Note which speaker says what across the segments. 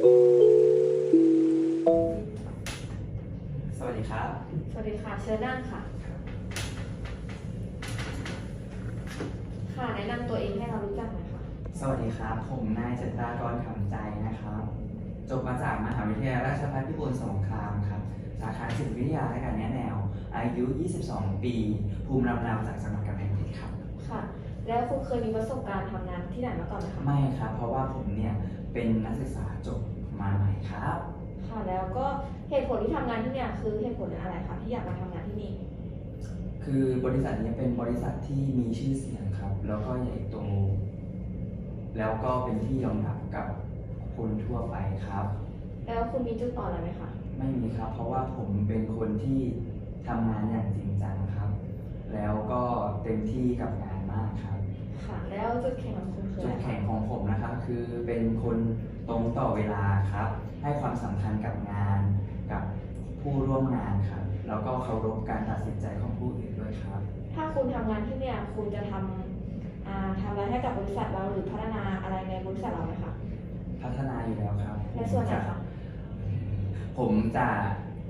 Speaker 1: สวัสดีครับ
Speaker 2: สวัสดีค่ะ เชิญนั่งค่ะ ค่ะ แนะนำตัวเองให้เรารู้จักหน่อยค่ะ
Speaker 1: สวัสดีครับ ผมนายเจตรากรขำใจนะครับ จบมาจากมหาวิทยาลัยราชภัฏพิบูลสงครามครับ สาขาจิตวิทยาและการแนะแนว อายุ 22 ปี ภูมิลำเนาจากจังหวัดกำแพงเพชรครับ
Speaker 2: ค่ะ แล้วคุณเคยมีประสบการณ์ทำงานที่ไหนมาก่อนไหมคะ
Speaker 1: ไม่ครับ เพราะว่าผมเนี่ยเป็นนักศึกษาจบมาใหม่ครับ
Speaker 2: ค่ะ แล้วก็เหตุผลที่ทำงานที่เนี่ยคือเหตุผลอะไรคะที่อยากมาทำงานที่นี่
Speaker 1: คือบริษัทนี้เป็นบริษัทที่มีชื่อเสียงครับ แล้วก็ใหญ่โต แล้วก็เป็นที่ยอมรับกับคนทั่วไปครับ
Speaker 2: แล้วคุณมีจุดอ่อนอะไรไหมคะ
Speaker 1: ไม่มีครับ เพราะว่าผมเป็นคนที่ทำงานอย่างจริงจังครับ แล้วก็เต็มที่กับงาน ครับคือเป็นคนตรงต่อเวลาครับ ให้ความสำคัญกับงาน กับผู้ร่วมงานครับ แล้วก็เคารพการตัดสินใจของผู้อื่นด้วยครับ
Speaker 2: ถ้าคุณทำงานที่เนี่ยคุณจะทำอ่าทำอะไรให้กับบริษัทเราหรือพัฒนาอะไรในบริษัทเราไหมคะ
Speaker 1: พัฒนาอยู่แล้วครับ
Speaker 2: ในส่วนไหนคะ
Speaker 1: ผมจะ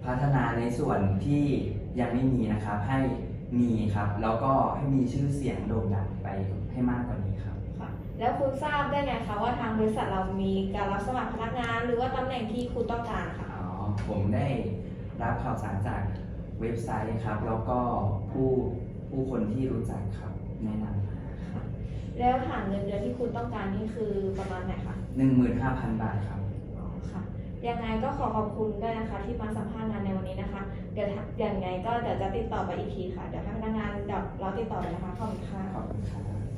Speaker 1: พัฒนาในส่วนที่ยังไม่มีนะครับ ให้มีครับ แล้วก็ให้มีชื่อเสียงโด่งดังไปให้มากกว่านี้ครับ
Speaker 2: ค่ะ แล้วคุณทราบได้ไงคะว่าทางบริษัทเรามีการรับสมัครพนักงาน หรือว่าตำแหน่งที่คุณต้องการค่ะ
Speaker 1: อ๋อผมได้รับข่าวสารจากเว็บไซต์ครับ แล้วก็ผู้ผู้คนที่รู้จักครับแนะนำมา
Speaker 2: แล้วฐานเงินเดือนที่คุณต้องการนี่คือประมาณไหนคะ
Speaker 1: หนึ่งหมื่นห้าพันบาทครับ
Speaker 2: อ๋อค่ะยังไงก็ขอขอบคุณด้วยนะคะ ที่มาสัมภาษณ์งานในวันนี้นะคะ เดี๋ยวถ้ายังไงก็เดี๋ยวจะติดต่อไปอีกทีค่ะ เดี๋ยวให้พนักงานเดี๋ยวเราติดต่อเลยนะคะขอบคุณค่ะ
Speaker 1: ขอบคุณครับ